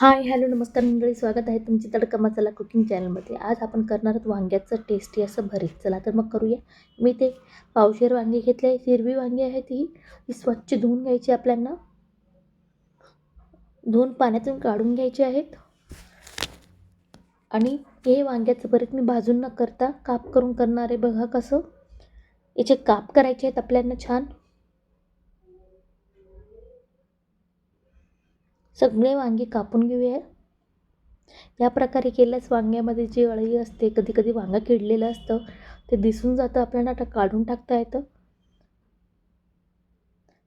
Hi hello नमस्कार मंडळी. स्वागत आहे तुमची तडका मसाला कुकिंग चॅनलमध्ये. आज आपण करणार आहोत वांग्याचं टेस्टी असं भरीत. चला तर मग करूया. मी ते पावशेर वांगी घेतले आहे. हिरवी वांगी आहेत ही ही स्वच्छ धुवून घ्यायची आपल्याला. धुवून पाण्यातून काढून घ्यायचे आहेत. आणि हे वांग्याचं भरीत मी भाजून न करता काप करून करणार आहे. बघा कसं. याचे काप करायचे आहेत आपल्याला छान. सगळे वांगी कापून घेऊया. या प्रकारे केल्यास वांग्यामध्ये जी अळी असते कधी कधी वांगं किडलेलं असतं ते दिसून जातं आपल्याला टा काढून टाकता येतं.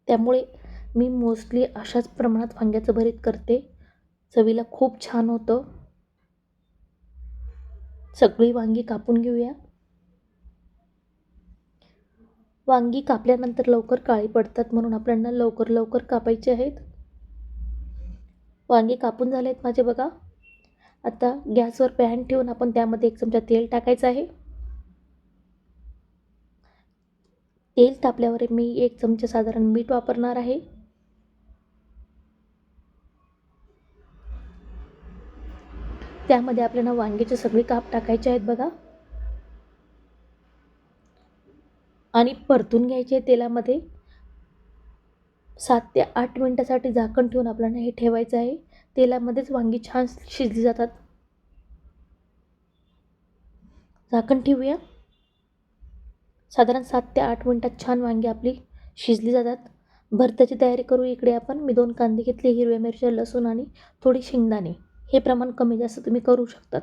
त्यामुळे मी मोस्टली अशाच प्रमाणात वांग्याचं भरीत करते. चवीला खूप छान होतं. सगळी वांगी कापून घेऊया. वांगी कापल्यानंतर लवकर काळी पडतात म्हणून आपल्याला लवकर लवकर कापायचे आहेत. वांगे कापून झाले आहेत माझे बघा. आता गॅसवर पॅन ठेवून आपण त्यामध्ये एक चमचा तेल टाकायचं आहे. तेल तापल्यावर मी एक चमचा साधारण मीठ वापरणार आहे. त्यामध्ये आपल्याला वांग्याचे सगळे काप टाकायचे आहेत बघा. आणि परतून घ्यायचे तेलामध्ये. सात ते आठ मिनटासाठी झाकण ठेवून आपल्याला हे ठेवायचं आहे. तेलामध्येच वांगी छान शिजली जातात. झाकण ठेवूया. साधारण सात ते आठ मिनटात छान वांगी आपली शिजली जातात. भरताची तयारी करू इकडे आपण. मी दोन कांदे घेतले हिरव्या मिरच्या लसूण आणि थोडी शेंगदाणे. हे प्रमाण कमी जास्त तुम्ही करू शकतात.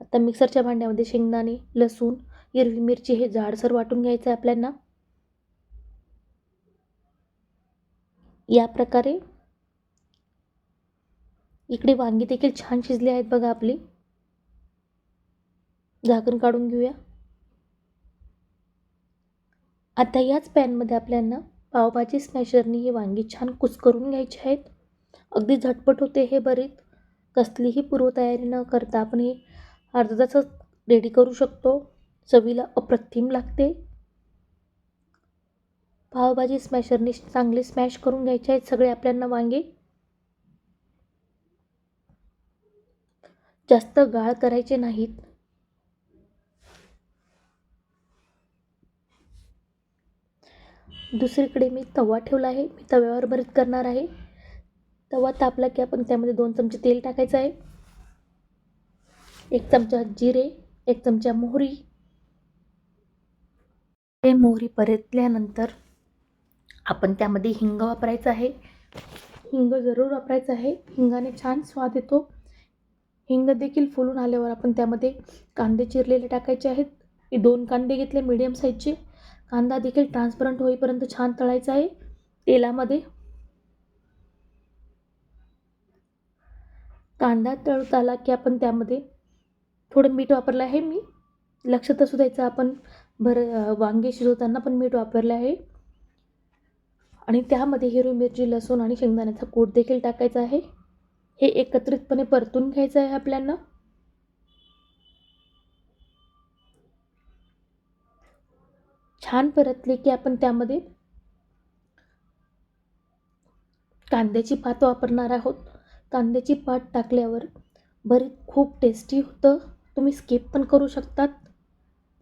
आता मिक्सरच्या भांड्यामध्ये शेंगदाणे लसूण हिरवी मिरची हे जाडसर वाटून घ्यायचं आहे आपल्यांना या प्रकारे इकडे वांगी देखील छान शिजली आहेत बघा आपली. झाकण काढून घेऊया. आता याच पॅनमध्ये आपल्याला पावभाजी स्मॅशरनी ही वांगी छान कुस्करून घ्यायची आहेत. अगदी झटपट होते हे बरीत कसलीही पूर्वतयारी न करता आपण हे अर्धा तासच रेडी करू शकतो. चवीला अप्रतिम लागते. पावभाजी स्मॅशरने चांगले स्मॅश करून घ्यायचे आहेत सगळे आपल्याला वांगे. जास्त गाळ करायचे नाहीत. दुसरीकडे मी तवा ठेवला आहे. मी तव्यावर भरीत करणार आहे. तवा तापला की आपण त्यामध्ये दोन चमचे तेल टाकायचं आहे. एक चमचा जिरे एक चमचा मोहरी. ते मोहरी परतल्यानंतर आपण त्यामध्ये हिंग वापरायचं आहे. हिंग जरूर वापरायचं आहे. हिंगाने छान स्वाद येतो. हिंग देखील फुलून आल्यावर आपण त्यामध्ये कांदे चिरलेले टाकायचे आहेत. दोन कांदे घेतले मीडियम साईजचे कांदा देखील ट्रान्सपरंट होईपर्यंत छान तळायचा आहे. तेलामध्ये. कांदा तळत आला की आपण त्यामध्ये थोडं मीठ वापरलं आहे मी. लक्षात असू द्यायचं आपण भर वांगे शिजवताना पण मीठ वापरलं आहे. आणि त्यामध्ये हिरवी मिरची लसूण आणि शेंगदाण्याचा कूट देखील टाकायचा आहे. हे एकत्रितपणे परतून घ्यायचं आहे आपल्याला छान परतले की आपण त्यामध्ये कांद्याची पात वापरणार आहोत. कांद्याची पात टाकल्यावर भरीत खूप टेस्टी होतं. तुम्ही स्किप पण करू शकतात.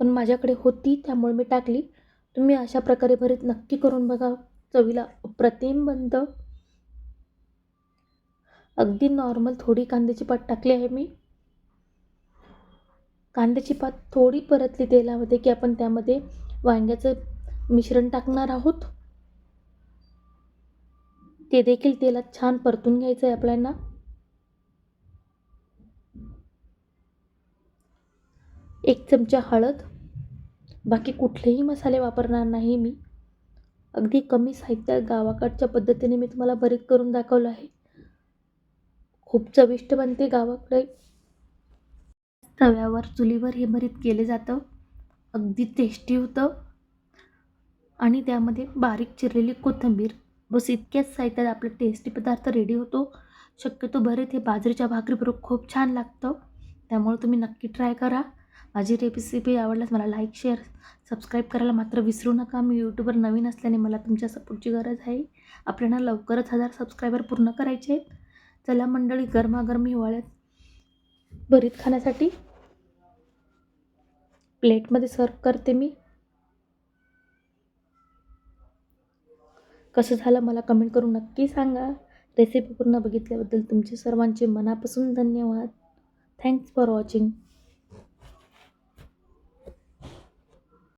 पण माझ्याकडे होती त्यामुळे मी टाकली. तुम्ही अशा प्रकारे भरीत नक्की करून बघा. चवीला अप्रतिम बनतं. अगदी नॉर्मल थोडी कांद्याची पात टाकली आहे मी. कांद्याची पात थोडी परतली तेलामध्ये की आपण त्यामध्ये वांग्याचं मिश्रण टाकणार आहोत. ते देखील तेलात छान परतून घ्यायचं आहे आपल्याला. एक चमचा हळद. बाकी कुठलेही मसाले वापरणार नाही मी. अगदी कमी साहित्यात गावाकडच्या पद्धतीने मी तुम्हाला भरीत करून दाखवलं आहे. खूप चविष्ट बनते गावाकडे. तव्यावर चुलीवर हे भरीत केले जातं. अगदी टेस्टी होतं. आणि त्यामध्ये बारीक चिरलेली कोथिंबीर. बस इतक्याच साहित्यात आपला टेस्टी पदार्थ रेडी होतो. शक्यतो भरीत हे बाजरीच्या भाकरीबरोबर खूप छान लागतं. त्यामुळे तुम्ही नक्की ट्राय करा. माझी रेसिपी आवडल्यास मला लाईक शेअर सबस्क्राईब करायला मात्र विसरू नका. मी यूट्यूबवर नवीन असल्याने मला तुमच्या सपोर्टची गरज आहे. आपल्याला लवकरच हजार सबस्क्रायबर पूर्ण करायचे आहेत. चला मंडळी गरमागरम हिवाळ्यात भरीत खाण्यासाठी प्लेटमध्ये सर्व करते मी. कसं झालं मला कमेंट करून नक्की सांगा. रेसिपी पूर्ण बघितल्याबद्दल तुमचे सर्वांचे मनापासून धन्यवाद. Thanks for watching